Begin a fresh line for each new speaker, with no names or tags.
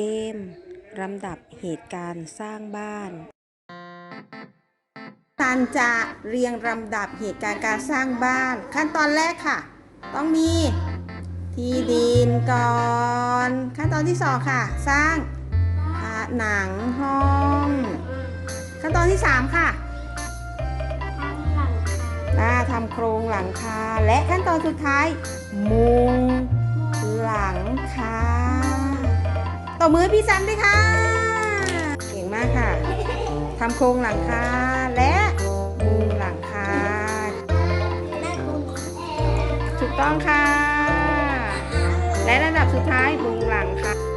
เกมลำดับเหตุการณ์สร้างบ้านตันจะเรียงลำดับเหตุการณ์การสร้างบ้าน ขั้นตอนแรกค่ะ ต้องมีที่ดินก่อน ขั้นตอนที่สองค่ะ สร้างผนังห้อง ขั้นตอนที่สามค่ะอ่าทำโครงหลังคาและขั้นตอนสุดท้าย มุงหลังคา ต่อมือพี่ซันด้วยค่ะ เก่งมากค่ะทำโครงหลังคาและมุงหลังคาถูกต้องค่ะ และระดับสุดท้ายมุงหลังคา